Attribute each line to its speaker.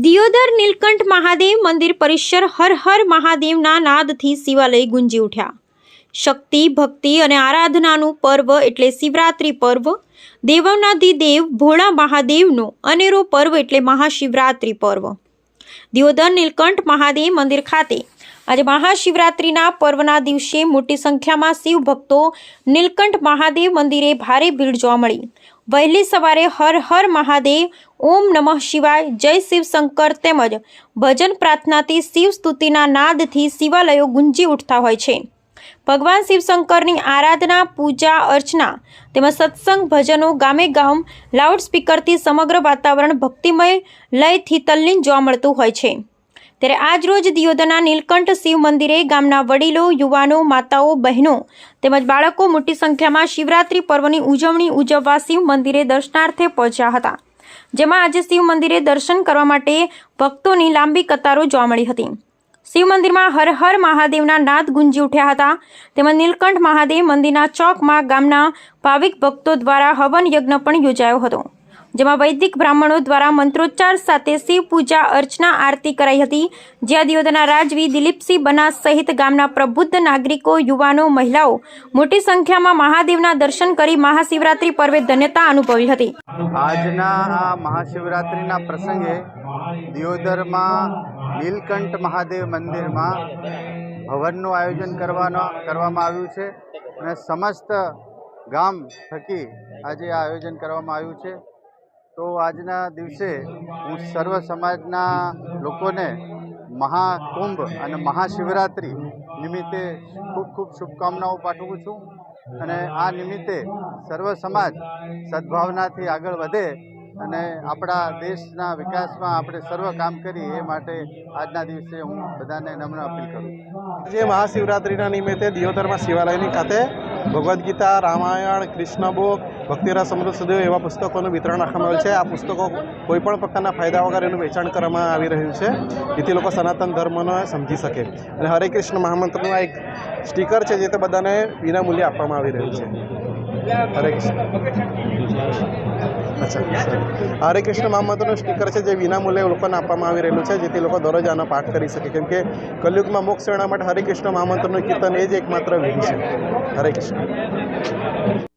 Speaker 1: દિયોદર નીલકંઠ મહાદેવ મંદિર પરિસર હર હર મહાદેવના નાદથી શિવાલય ગુંજી ઉઠ્યા. શક્તિ, ભક્તિ અને આરાધનાનું પર્વ એટલે શિવરાત્રિ પર્વ. દેવનાધિદેવ ભોળા મહાદેવનો અનેરો પર્વ એટલે મહાશિવરાત્રિ પર્વ. દિયોદર નીલકંઠ મહાદેવ મંદિર ખાતે આજે મહાશિવરાત્રિના પર્વના દિવસે મોટી સંખ્યામાં શિવ ભક્તો નીલકંઠ મહાદેવ મંદિરે ભારે ભીડ જોવા મળી. વહેલી સવારે હર હર મહાદેવ, ઓમ નમઃ શિવાય જય શિવ શંકર તેમજ ભજન પ્રાર્થનાથી શિવ સ્તુતિના નાદથી શિવાલયો ગુંજી ઉઠતા હોય છે. ભગવાન શિવશંકરની આરાધના, પૂજા, અર્ચના તેમજ સત્સંગ, ભજનો ગામે ગામ લાઉડસ્પીકરથી સમગ્ર વાતાવરણ ભક્તિમય લયથી તલ્લીન જોવા મળતું હોય છે. ત્યારે આજ રોજ દિયોદરના નીલકંઠ શિવ મંદિરે ગામના વડીલો, યુવાનો, માતાઓ, બહેનો તેમજ બાળકો મોટી સંખ્યામાં શિવરાત્રિ પર્વની ઉજવણી ઉજવવા શિવ મંદિરે દર્શનાર્થે પહોંચ્યા હતા. જેમાં આજે શિવ મંદિરે દર્શન કરવા માટે ભક્તોની લાંબી કતારો જોવા મળી હતી. શિવ મંદિરમાં હર હર મહાદેવના નાદ ગુંજી ઉઠ્યા હતા. તેમજ નીલકંઠ મહાદેવ મંદિરના ચોકમાં ગામના ભાવિક ભક્તો દ્વારા હવન યજ્ઞ પણ યોજાયો હતો. જેમાં વૈદિક બ્રાહ્મણો દ્વારા મંત્રોચ્ચાર સાથે શિવ પૂજા, અર્ચના, આરતી કરાઈ હતી. જ્યાં દિયોદના રાજવી દિલીપસિંહ બનાસ સહિત ગામના પ્રબુદ્ધ નાગરિકો, યુવાનો, મહિલાઓ મોટી સંખ્યામાં મહાદેવના દર્શન કરી મહાશિવરાત્રિ પર્વે ધન્યતા અનુભવી હતી.
Speaker 2: આજના આ મહાશિવરાત્રિના પ્રસંગે દિયોદરમાં નીલકંઠ મહાદેવ મંદિરમાં ભવનનું આયોજન કરવાનો, કરવામાં આવ્યું છે. અને સમસ્ત ગામ થકી આજે આયોજન કરવામાં આવ્યું છે. તો આજના દિવસે હું સર્વ સમાજના લોકોને મહાકુંભ અને મહાશિવરાત્રિ નિમિત્તે ખૂબ ખૂબ શુભકામનાઓ પાઠવું છું. અને આ નિમિત્તે સર્વ સમાજ સદભાવનાથી આગળ વધે અને આપણા દેશના વિકાસમાં આપણે સર્વ કામ કરીએ એ માટે આજના દિવસે હું બધાને નમ્ર અપીલ કરું
Speaker 3: આજે મહાશિવરાત્રિના નિમિત્તે દિયોદરમાં શિવાલયની ખાતે ભગવદ્ ગીતા, રામાયણ, કૃષ્ણ બુક ભક્તિરા સમૃદ્ધ સુધી એવા પુસ્તકોનું વિતરણ રાખવામાં આવેલ છે. આ પુસ્તકો કોઈપણ પ્રકારના ફાયદા વગર એનું વેચાણ કરવામાં આવી રહ્યું છે. જેથી લોકો સનાતન ધર્મનો સમજી શકે. અને હરે કૃષ્ણ મહામંત્રનું આ એક સ્ટીકર છે જે તે બધાને વિના મૂલ્યે આપવામાં આવી રહ્યું છે. હરે કૃષ્ણ. અચ્છા. હરે કૃષ્ણ મહામંત્રનું સ્ટીકર છે જે વિના મૂલ્યે લોકોને આપવામાં આવી રહેલું છે, જેથી લોકો દરરોજ આનો પાઠ કરી શકે. કેમ કે કલયુગમાં મોક્ષ મેળવવા માટે હરે કૃષ્ણ મહામંત્રનું કીર્તન એ જ એકમાત્ર વિધિ છે. હરે કૃષ્ણ.